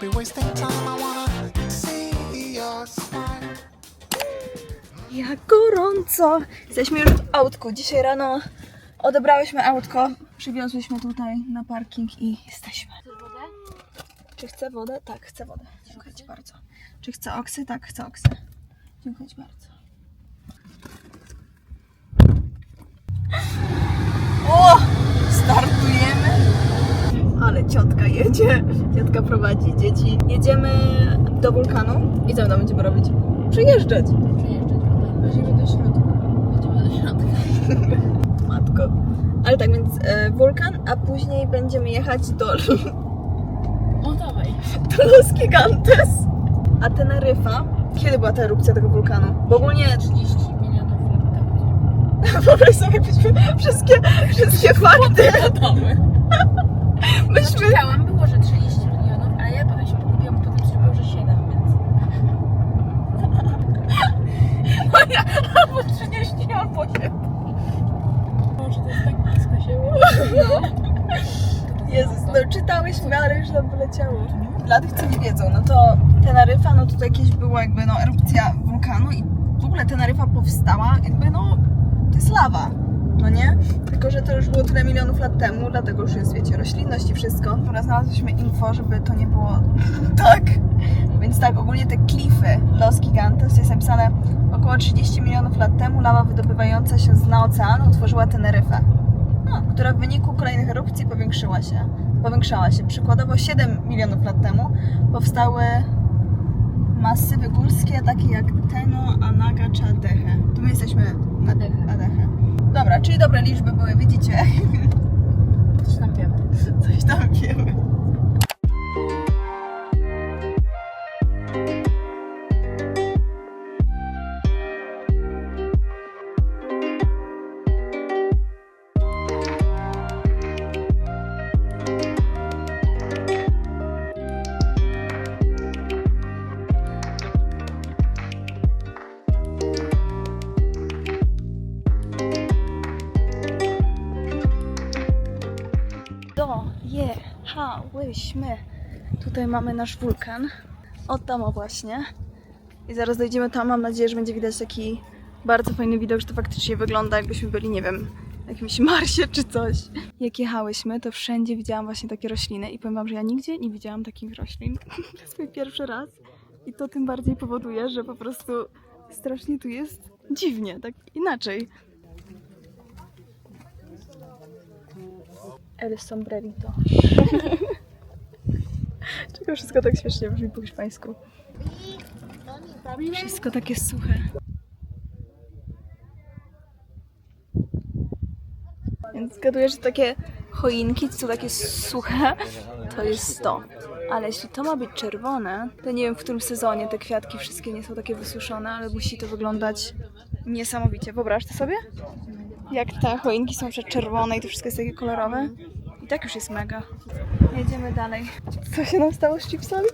don't be wasting time. I wanna see your smile. Jak gorąco! Jesteśmy już w autku. Dzisiaj rano odebrałyśmy autko, przywiozłyśmy tutaj na parking i jesteśmy. Czy chce wodę? Tak, chcę wodę. Dziękuję Ci bardzo. Czy chce oksy? Tak, chcę oksy. Dziękuję Ci bardzo. O! Startujemy! Ale ciotka jedzie. Ciotka prowadzi dzieci. Jedziemy do wulkanu i co tam będziemy robić? Przyjeżdżać. Będziemy do środka. Będziemy do środka. Matko. Ale tak więc e, wulkan, a później będziemy jechać do, O, dawaj. do Los Gigantes. A Teneryfa, kiedy była ta erupcja tego wulkanu? Bo ogólnie 30 milionów lat temu. wyobraź sobie byśmy wszystkie, wszystkie fakty. Wiadomy. Myśmy, Czytałam, było, że 30 milionów, ale ja potem się pogubiłam, potem zrobił, że 7, więc... Moja, albo 30, albo 7. Może to jest tak blisko siebie. No czytałyśmy, ale już nam wyleciało. Dla tych, co nie wiedzą, no to Teneryfa, no to jakieś była jakby no erupcja wulkanu i w ogóle Teneryfa powstała jakby no, to jest lawa, no nie? Tylko, że to już było tyle milionów lat temu, dlatego już jest, wiecie, roślinność i wszystko. Dobra, znalazłyśmy info, żeby to nie było tak. Więc tak, ogólnie te klify Los Gigantes jest napisane około 30 milionów lat temu lawa wydobywająca się z dna oceanu utworzyła Teneryfę no, która w wyniku kolejnych erupcji powiększyła się. Powiększała się. Przykładowo 7 milionów lat temu powstały masywy górskie, takie jak Teno, Anaga czy Adeche. Tu my jesteśmy na Adeche. Adeche. Dobra, czyli dobre liczby były, widzicie? Coś tam wiemy. Coś tam wiemy. Dojechałyśmy. Tutaj mamy nasz wulkan. O tam właśnie. I zaraz dojdziemy tam. Mam nadzieję, że będzie widać taki bardzo fajny widok, że to faktycznie wygląda jakbyśmy byli, nie wiem, na jakimś Marsie czy coś. Jak jechałyśmy, to wszędzie widziałam właśnie takie rośliny i powiem wam, że ja nigdzie nie widziałam takich roślin. To jest mój pierwszy raz. I to tym bardziej powoduje, że po prostu strasznie tu jest dziwnie, tak inaczej. El sombrerito. Czego wszystko tak śmiesznie brzmi po hiszpańsku? Wszystko takie suche. Więc zgaduję, że takie choinki, co takie suche, to jest to. Ale jeśli to ma być czerwone, to nie wiem w którym sezonie te kwiatki wszystkie nie są takie wysuszone, ale musi to wyglądać niesamowicie. Wyobraź sobie? Jak te choinki są czerwone i to wszystko jest takie kolorowe. I tak już jest mega. Jedziemy dalej. Co się nam stało z chipsami?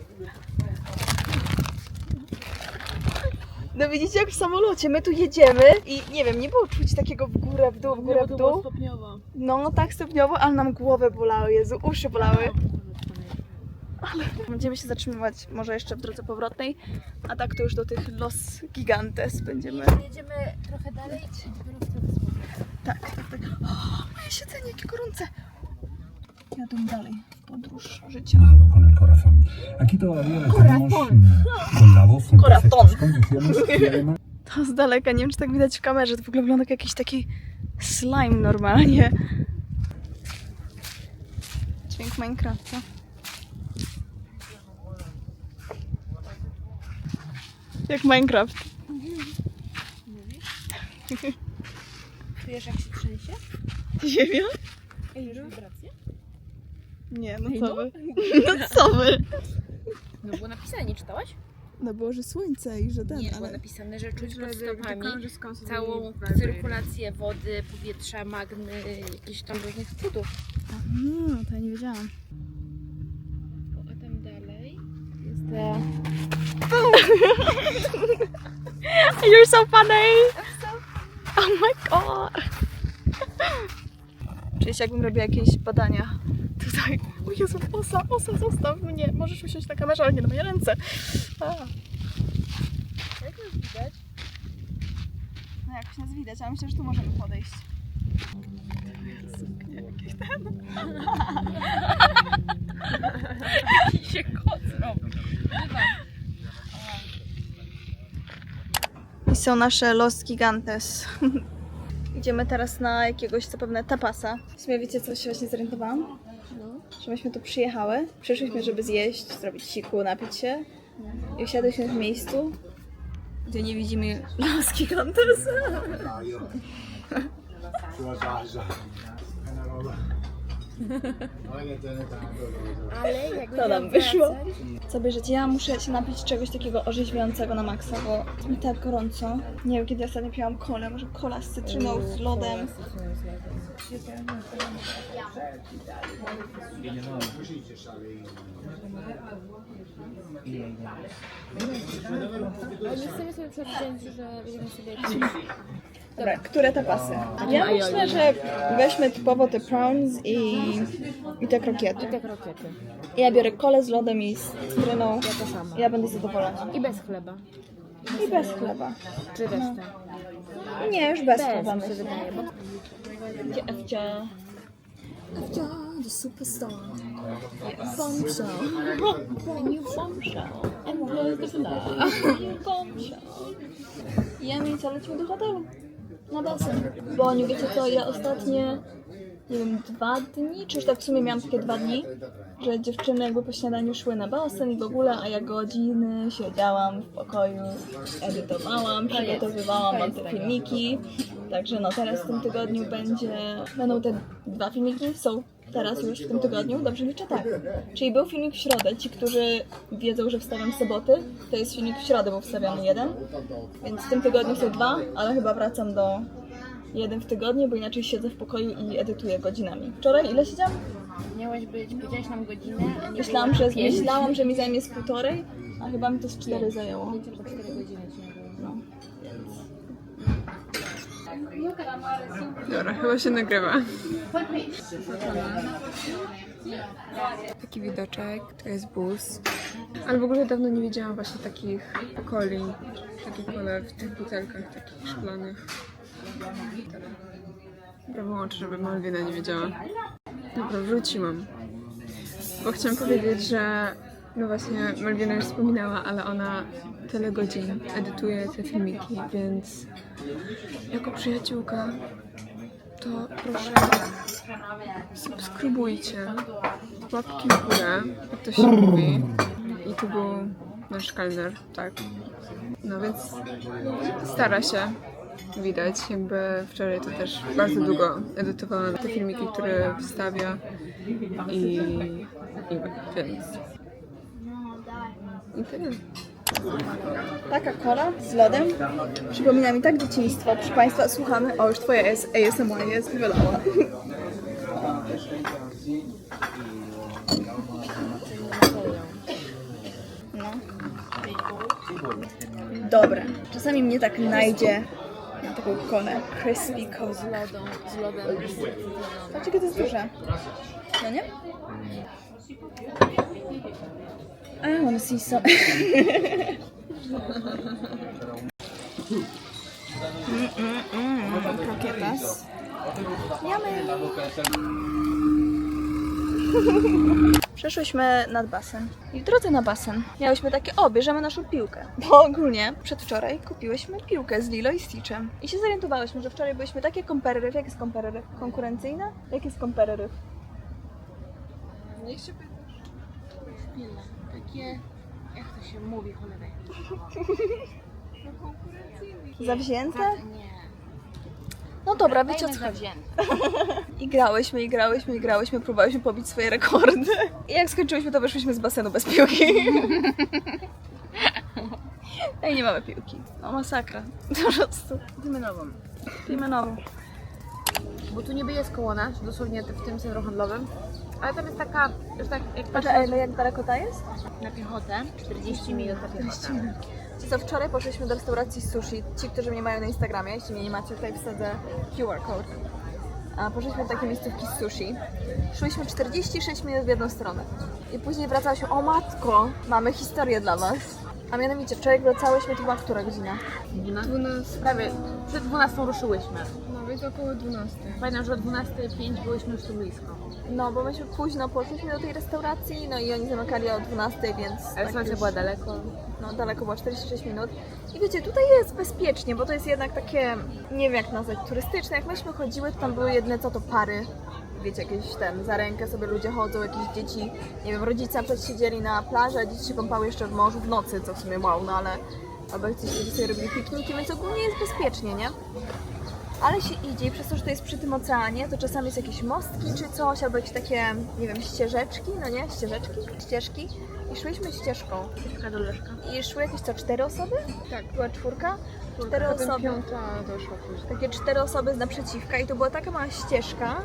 No widzicie jak w samolocie, my tu jedziemy i nie wiem, nie było czuć takiego w górę, w dół, w górę, w dół. stopniowo. No tak stopniowo, ale nam głowę bolały, Jezu, uszy bolały. Ale będziemy się zatrzymywać może jeszcze w drodze powrotnej, a tak to już do tych Los Gigantes będziemy. Jedziemy trochę dalej. Tak, tak, tak. O, moje siedzenie, jakie gorące. Jadę dalej w podróż życia. con el corazón. Aquí todavía estamos Corazón. mm, con la voz en Corazón. perfectas condiciones y además To z daleka, nie wiem czy tak widać w kamerze, to w ogóle wygląda jak jakiś taki slime normalnie. Dźwięk Minecrafta. Jak Minecraft. Czujesz jak się trzęsie? Ziemia? Ej, wibracje? Nie, no co no. wy. No co wy? No było napisane, nie czytałaś? No było, że słońce i że ten, Nie, było ale... napisane, że czuć pod stopami całą cyrkulację wody, powietrza, magmy, jakichś tam różnych cudów. Mm, to ja nie wiedziałam. A tam dalej jest ta... You're so funny! Oh my god! Się jakbym robiła jakieś badania tutaj. O Jezu, osa, osa, zostaw mnie. Możesz usiąść na kamerze, ale nie na moje ręce. A. Jak nas widać? No jakoś nas widać, ale myślę, że tu możemy podejść. Suknie jakieś ten. Się kot. I są nasze Los Gigantes. Idziemy teraz na jakiegoś zapewne tapasa. W sumie wiecie co się właśnie zorientowałam? Że myśmy tu przyjechały, przyszliśmy, żeby zjeść, zrobić siku, napić się. I usiadłyśmy w miejscu, gdzie nie widzimy Los Gigantes. Ale jakby To nam wyszło. Co bierzecie? Ja muszę się napić czegoś takiego orzeźwiającego na maksa, bo mi tak gorąco. Nie wiem, kiedy ostatnio piłam kolę, może kola z cytryną, z lodem. Ale nie chcemy sobie przewidzieć, że będziemy sobie jakieś Dobra, które tapasy? Ja myślę, że weźmy typowo te prawns i, i te krokiety. te krokiety. Ja biorę kolę z lodem i z cytryną. Ja to samo. Ja będę zadowolona. I bez chleba. I bez chleba. Czy resztę? Nie, już bez Bez, chleba myślę. Gdzie Ewcia? Ewcia, the superstar. Bombshell. The new bombshell. And where's the flower? New bombshell. Ja mi co lecimy do hotelu. Na basen. Bo nie wiecie co, ja ostatnie, nie wiem, dwa dni, czy już tak w sumie miałam takie dwa dni, że dziewczyny jakby po śniadaniu szły na basen i w ogóle, a ja godziny siedziałam w pokoju, edytowałam, przygotowywałam wam te filmiki. Także no teraz w tym tygodniu będzie, będą te dwa filmiki, są teraz już w tym tygodniu, dobrze liczę tak. Czyli był filmik w środę, ci, którzy wiedzą, że wstawiam w soboty, to jest filmik w środę, bo wstawiamy jeden. Więc w tym tygodniu są dwa, ale chyba wracam do jeden w tygodniu, bo inaczej siedzę w pokoju i edytuję godzinami. Wczoraj ile siedziałam? Miałeś być, powiedziałaś nam godzinę, Myślałam, że myślałam, że mi zajmie z półtorej, a chyba mi to z cztery zajęło. Liczę, że 4 godziny ci nie było. No. Dobra, chyba się nagrywa. Taki widoczek, to jest bus. Ale w ogóle dawno nie widziałam właśnie takich coli, takich kole w tych butelkach takich szklanych. Dobra, wyłączę, żeby Malwina nie wiedziała. Dobra, wróciłam. Bo chciałam powiedzieć, że no właśnie Malwina już wspominała, ale ona tyle godzin edytuje te filmiki, więc jako przyjaciółka to proszę subskrybujcie, łapki w górę, jak to się mówi. I tu był nasz kelner, tak. No więc stara się, widać, jakby wczoraj to też bardzo długo edytowałam te filmiki, które wstawia i, i więc i tyle. Taka kola z lodem przypomina mi tak dzieciństwo. Proszę Państwa, słuchamy. O, już Twoja jest ASMR jest wylała. No. Dobre. Czasami mnie tak najdzie na taką kolę. Crispy cold. Z lodą, z lodem. Patrzcie, to jest duże. No nie? I wanna see some... mm, mm, mm. Yummy! Przeszłyśmy nad basen. I w drodze na basen miałyśmy takie, o, bierzemy naszą piłkę. Bo ogólnie przedwczoraj kupiłyśmy piłkę z Lilo i Stitchem. I się zorientowałyśmy, że wczoraj byliśmy takie competitive. Jak jest competitive? Konkurencyjne? Jak jest competitive? Chwilę. Takie, jak to się mówi, cholera. Zawzięte? Nie. No dobra, wiecie o co chodzi. I grałyśmy, i grałyśmy, i grałyśmy, próbowałyśmy pobić swoje rekordy. I jak skończyłyśmy, to wyszłyśmy z basenu bez piłki. No i nie mamy piłki. No masakra. Po prostu. Kupimy nową. Pijmy nową. Bo tu niby jest koło nas, dosłownie w tym centrum handlowym. Ale tam jest taka, że tak jak ale jak daleko ta jest? na piechotę, 40 minut na piechotę. Ci co, wczoraj poszliśmy do restauracji sushi. Ci, którzy mnie mają na Instagramie, jeśli mnie nie macie, tutaj wsadzę QR code. a poszliśmy do takiej miejscówki z sushi. Szłyśmy 46 minut w jedną stronę. I później wracałyśmy, o matko, mamy historię dla was. A mianowicie wczoraj wracałyśmy, to była która godzina? 12. Prawie przed 12 ruszyłyśmy. No więc około 12. Pamiętam, że o 12.05 byłyśmy już tu blisko. No, bo myśmy późno poszliśmy do tej restauracji, no i oni zamykali o 12, więc... Restauracja już- była daleko. No, daleko było 46 minut. I wiecie, tutaj jest bezpiecznie, bo to jest jednak takie, nie wiem jak nazwać, turystyczne. Jak myśmy chodziły, to tam były jedne co to pary. Wiecie, jakieś ten, za rękę sobie ludzie chodzą, jakieś dzieci, nie wiem, rodzice przykład siedzieli na plaży, a dzieci się kąpały jeszcze w morzu w nocy, co w sumie wow, no ale... Albo coś sobie robili pikniki, więc ogólnie jest bezpiecznie, nie? Ale się idzie i przez to, że to jest przy tym oceanie, to czasami jest jakieś mostki czy coś, albo jakieś takie, nie wiem, ścieżeczki, no nie, ścieżeczki, ścieżki. I szłyśmy ścieżką. Ścieżka do Leszka. I szły jakieś co, cztery osoby? Tak. Była czwórka? Cztery Potem osoby. piąta doszła później. Takie cztery osoby z naprzeciwka i to była taka mała ścieżka,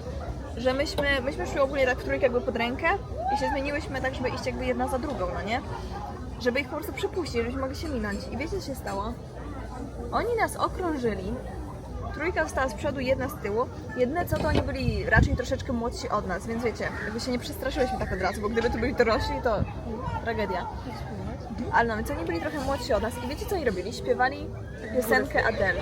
że myśmy, myśmy szły ogólnie tak w trójkę jakby pod rękę i się zmieniłyśmy tak, żeby iść jakby jedna za drugą, no nie? Żeby ich po prostu przepuścić, żebyśmy mogli się minąć. I wiecie co się stało? Oni nas okrążyli, trójka została z przodu, jedna z tyłu. Jedne co to oni byli raczej troszeczkę młodsi od nas, więc wiecie, jakby się nie przestraszyłyśmy tak od razu, bo gdyby to byli dorośli, to tragedia. Ale no, więc oni byli trochę młodsi od nas i wiecie co oni robili? Śpiewali piosenkę Adele.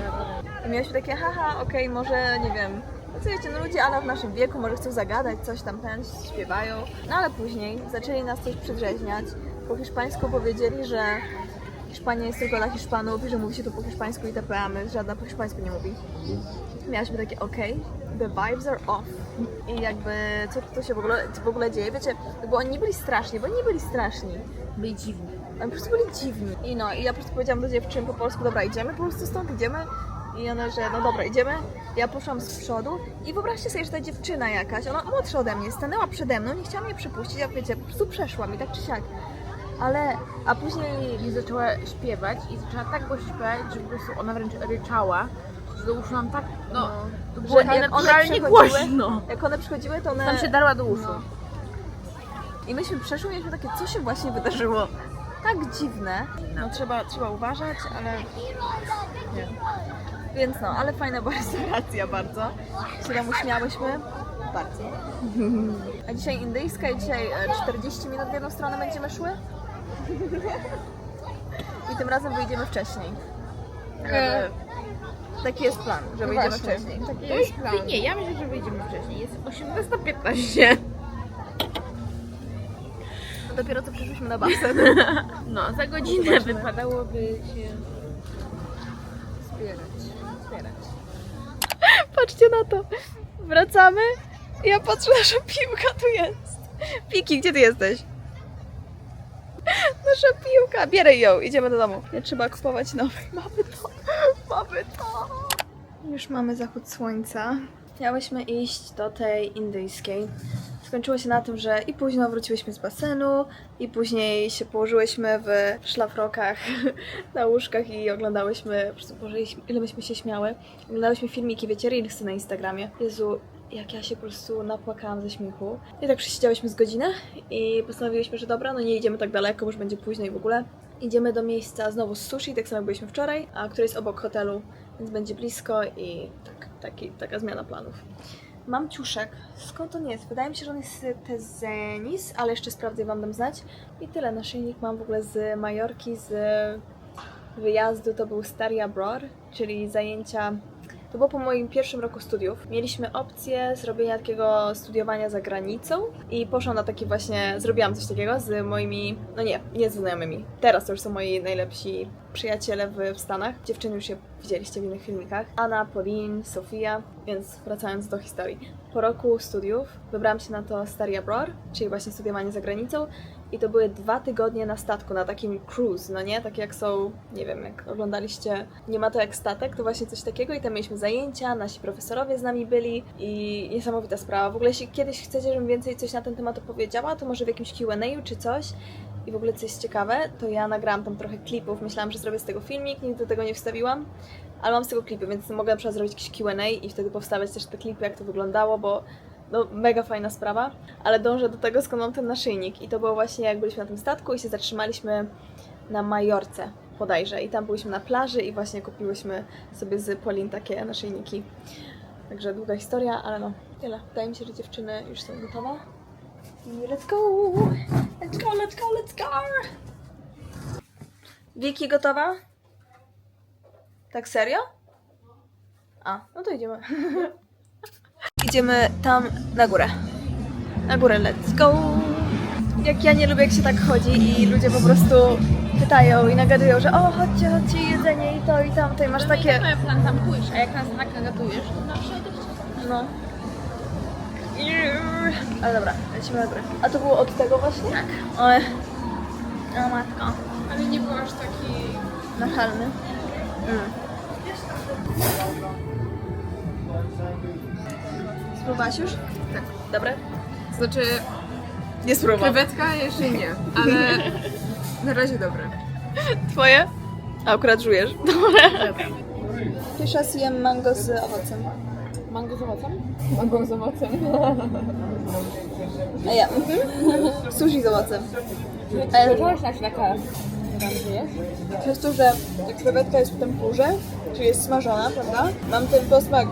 I mieliśmy takie, haha, okej, może, nie wiem, no co wiecie, no ludzie ale w naszym wieku może chcą zagadać, coś tam ten, śpiewają. No ale później zaczęli nas coś przedrzeźniać. Po hiszpańsku powiedzieli, że Hiszpania jest tylko dla Hiszpanów i że mówi się tu po hiszpańsku itp., a my żadna po hiszpańsku nie mówi. Miałyśmy takie, okej, the vibes are off. I jakby, co tu się w ogóle, w ogóle dzieje? Wiecie, jakby oni nie byli straszni, bo oni nie byli straszni. Byli dziwni. Oni po prostu byli dziwni. I no, i ja po prostu powiedziałam do dziewczyn po polsku, dobra, idziemy po prostu stąd, idziemy. I one, że no dobra, idziemy. Ja poszłam z przodu i wyobraźcie sobie, że ta dziewczyna jakaś, ona młodsza ode mnie, stanęła przede mną, nie chciała mnie przepuścić, ja wiecie, po prostu przeszłam i tak czy siak. Ale, a później zaczęła śpiewać i zaczęła tak głośno śpiewać, że po prostu ona wręcz ryczała, że do uszu nam tak, no, to było że nienaturalnie głośno. jak one przychodziły, to one... Tam się darła do uszu. No. I myśmy przeszły i mieliśmy takie, co się właśnie wydarzyło? Tak dziwne. No trzeba, trzeba uważać, ale nie. Więc no, ale fajna była restauracja bardzo. Się tam uśmiałyśmy. Bardzo. A dzisiaj indyjska i dzisiaj e, 40 minut w jedną stronę będziemy szły. I tym razem wyjdziemy wcześniej. E. Taki jest plan, że wyjdziemy właśnie. wcześniej. Taki jest plan. Ty nie, ja myślę, że wyjdziemy wcześniej. Jest 18.15. No dopiero co przyszliśmy na basen. No, za godzinę wypadałoby się... Zbierać, zbierać. Patrzcie na to. Wracamy. i Ja patrzę, nasza piłka tu jest. Piki, gdzie ty jesteś? Nasza piłka. Bierę ją, idziemy do domu. Nie trzeba kupować nowej. Mamy to. Mamy to. Już mamy zachód słońca. Miałyśmy iść do tej indyjskiej. Skończyło się na tym, że i późno wróciłyśmy z basenu, i później się położyłyśmy w szlafrokach na łóżkach i oglądałyśmy, po prostu Boże, ile myśmy się śmiały. Oglądałyśmy filmiki, wiecie, reelsy na Instagramie. Jezu, jak ja się po prostu napłakałam ze śmiechu. I tak przesiedziałyśmy z godzinę i postanowiłyśmy, że dobra, no nie idziemy tak daleko, bo już będzie późno i w ogóle. Idziemy do miejsca znowu z sushi, tak samo jak byliśmy wczoraj, a które jest obok hotelu, więc będzie blisko i tak, taki, taka zmiana planów. Mam ciuszek. Skąd on jest? Wydaje mi się, że on jest z Tezenis, ale jeszcze sprawdzę i wam dam znać. I tyle. Naszyjnik mam w ogóle z Majorki, z wyjazdu. To był Study Abroad, czyli zajęcia. To było po moim pierwszym roku studiów. Mieliśmy opcję zrobienia takiego studiowania za granicą i poszłam na taki właśnie, zrobiłam coś takiego z moimi, no nie, nie znajomymi. Teraz to już są moi najlepsi przyjaciele w, w Stanach. Dziewczyny już je widzieliście w innych filmikach. Anna, Pauline, Sofia, więc wracając do historii. Po roku studiów wybrałam się na to Study Abroad, czyli właśnie studiowanie za granicą i to były dwa tygodnie na statku, na takim cruise, no nie? Tak jak są, nie wiem, jak oglądaliście, nie ma to jak statek, to właśnie coś takiego i tam mieliśmy zajęcia, nasi profesorowie z nami byli i niesamowita sprawa. W ogóle jeśli kiedyś chcecie, żebym więcej coś na ten temat opowiedziała, to może w jakimś Q&A czy coś. I w ogóle co jest ciekawe, to ja nagrałam tam trochę klipów, myślałam, że zrobię z tego filmik, nigdy tego nie wstawiłam, ale mam z tego klipy, więc mogę na przykład zrobić jakiś Q&A i wtedy powstawiać też te klipy, jak to wyglądało, bo no mega fajna sprawa, ale dążę do tego, skąd mam ten naszyjnik i to było właśnie jak byliśmy na tym statku i się zatrzymaliśmy na Majorce bodajże i tam byliśmy na plaży i właśnie kupiłyśmy sobie z Polin takie naszyjniki. Także długa historia, ale no, tyle. Wydaje mi się, że dziewczyny już są gotowe. I let's go! Let's go, let's go, let's go! Wiki gotowa? Tak serio? A, no to idziemy. idziemy tam na górę. Na górę, let's go! Jak ja nie lubię, jak się tak chodzi i ludzie po prostu pytają i nagadują, że o, chodźcie, chodźcie, jedzenie i to i tamto i masz takie... Mamy plan tam pójść, a jak nas nagadujesz, to zawsze. No. Ale dobra, lecimy na górę. A to było od tego właśnie? Tak. Oj. O matko. Ale nie był aż taki... Nachalny. Mm. Spróbowałaś już? Tak. Dobre? Znaczy, Nie spróbowałam. krewetka jeszcze nie, ale na razie dobre. Twoje? A akurat żujesz. Dobre. Pierwsza jem mango z owocem. Mango z owocem? Mango z owocem. A ja. Mhm. Sushi z owocem. E, Zaczęłaś na taka tam jest? Przez to, że jak krewetka jest w tempurze, czyli jest smażona, prawda? Mam ten posmak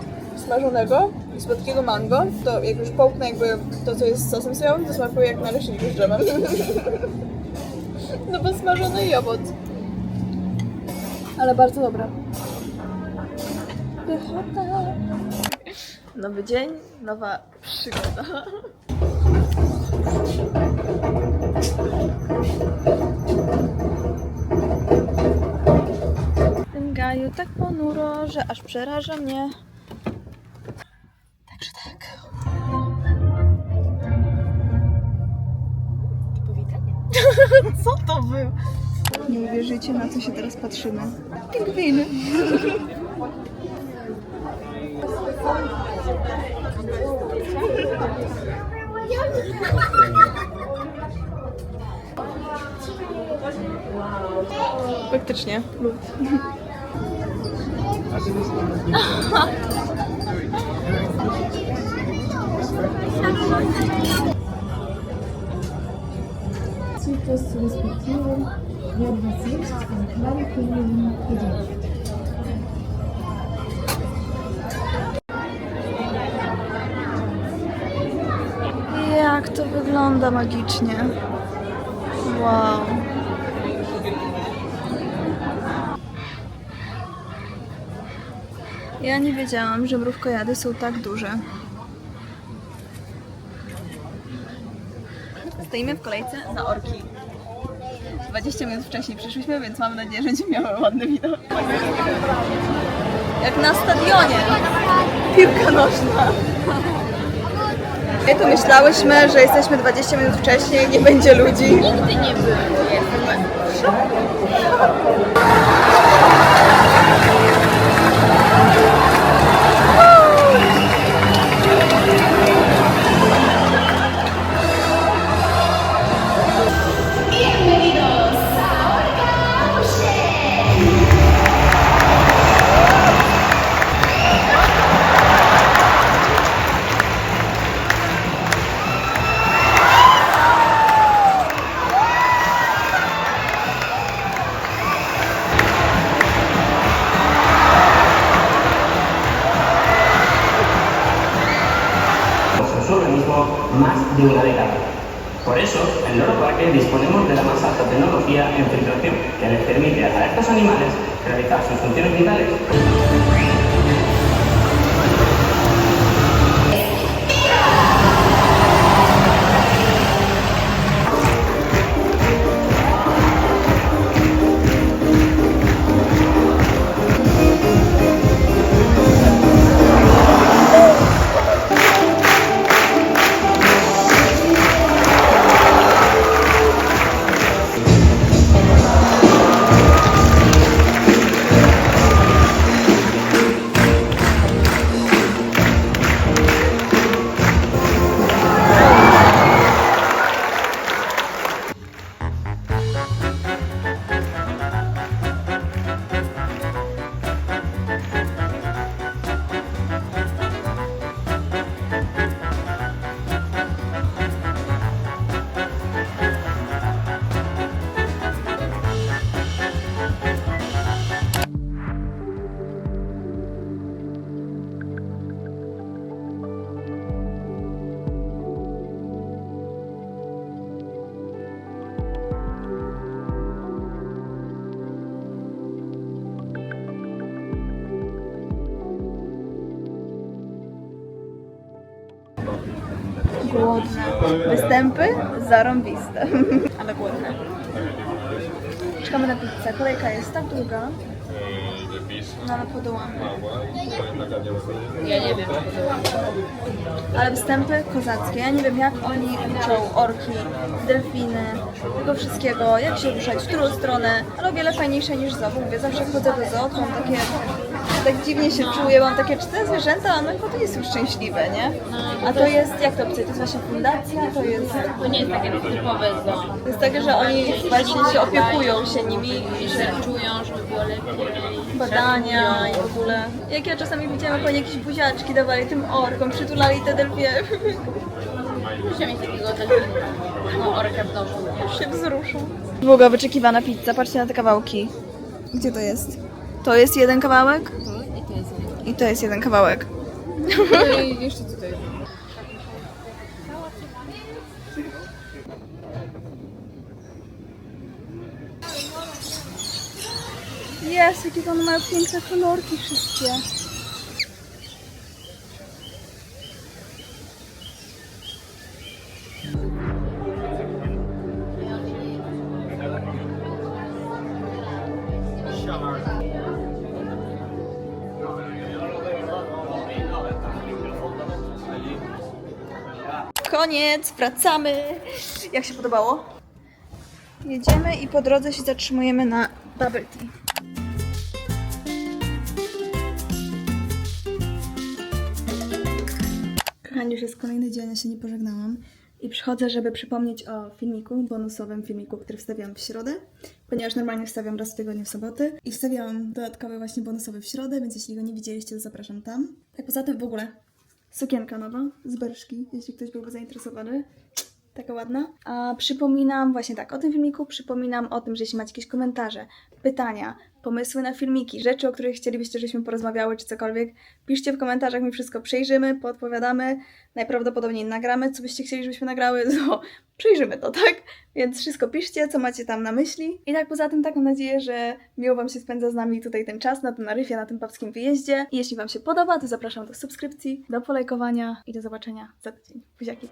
smażonego słodkiego mango, to jak już połknę jakby to, co jest sosem sojowym, to smakuje jak naleśniki z dżemem. No bo smażony i owoc. Ale bardzo dobre. Pychota. Nowy dzień, nowa przygoda. W tym gaju tak ponuro, że aż przeraża mnie. Co to było? Nie uwierzycie, na co się teraz patrzymy. Pingwiny. Faktycznie. Lód. Citrus respektive werden besiegt von kleinen gedämpft. Jak to wygląda magicznie. Wow. Ja nie wiedziałam, że mrówkojady są tak duże. Stoimy w kolejce na orki. 20 minut wcześniej przyszliśmy, więc mam nadzieję, że będziemy miały ładny widok. Jak na stadionie. Piłka nożna. My tu myślałyśmy, że jesteśmy 20 minut wcześniej, nie będzie ludzi. Nigdy nie było. Jestem w szoku. Organismo más duradera. Por eso, en Loro Parque disponemos de la más alta tecnología en filtración, que les permite a estos animales realizar sus funciones vitales głodne. Występy zarąbiste, ale głodne. Czekamy na pizzę. Kolejka jest tak długa. No ale podołamy. Ja nie wiem. Ale występy kozackie. Ja nie wiem jak oni uczą orki, delfiny, tego wszystkiego, jak się ruszać, w którą stronę, ale o wiele fajniejsze niż zoo. Mówię, zawsze jak chodzę do zoo, to mam takie, tak dziwnie się czuję, mam takie, czy te zwierzęta, one chyba to jest już szczęśliwe, nie? A to jest, jak to obcej, to jest właśnie fundacja, to jest, To nie jest takie typowe zoo. to jest takie, że oni właśnie się opiekują się nimi I się czują, żeby było lepiej. badania i w ogóle. Jak ja czasami widziałam, jak oni jakieś buziaczki dawali tym orkom, przytulali te delfiny. Muszę mieć takiego delfina. No, orkę w domu. Już się wzruszą. Długo wyczekiwana pizza, patrzcie na te kawałki. Gdzie to jest? To jest jeden kawałek i to jest jeden kawałek. No i jeszcze tutaj. Jest, jakie one mają piękne kolorki wszystkie. Koniec, wracamy. Jak się podobało? Jedziemy i po drodze się zatrzymujemy na bubble tea. Kochani, już jest kolejny dzień, ja się nie pożegnałam. I przychodzę, żeby przypomnieć o filmiku, bonusowym filmiku, który wstawiałam w środę, ponieważ normalnie wstawiam raz w tygodniu w soboty. I wstawiałam dodatkowy właśnie bonusowy w środę, więc jeśli go nie widzieliście, to zapraszam tam. Tak poza tym w ogóle sukienka nowa z Berszki, jeśli ktoś byłby zainteresowany. Taka ładna. A przypominam właśnie tak o tym filmiku, przypominam o tym, że jeśli macie jakieś komentarze, pytania, pomysły na filmiki, rzeczy, o których chcielibyście, żebyśmy porozmawiały, czy cokolwiek, piszcie w komentarzach, my wszystko przejrzymy, podpowiadamy, najprawdopodobniej nagramy, co byście chcieli, żebyśmy nagrały, to przejrzymy to, tak? Więc wszystko piszcie, co macie tam na myśli. I tak poza tym, tak mam nadzieję, że miło Wam się spędza z nami tutaj ten czas na tym naryfie, na tym papskim wyjeździe. I jeśli Wam się podoba, to zapraszam do subskrypcji, do polajkowania i do zobaczenia za tydzień. Buziaki.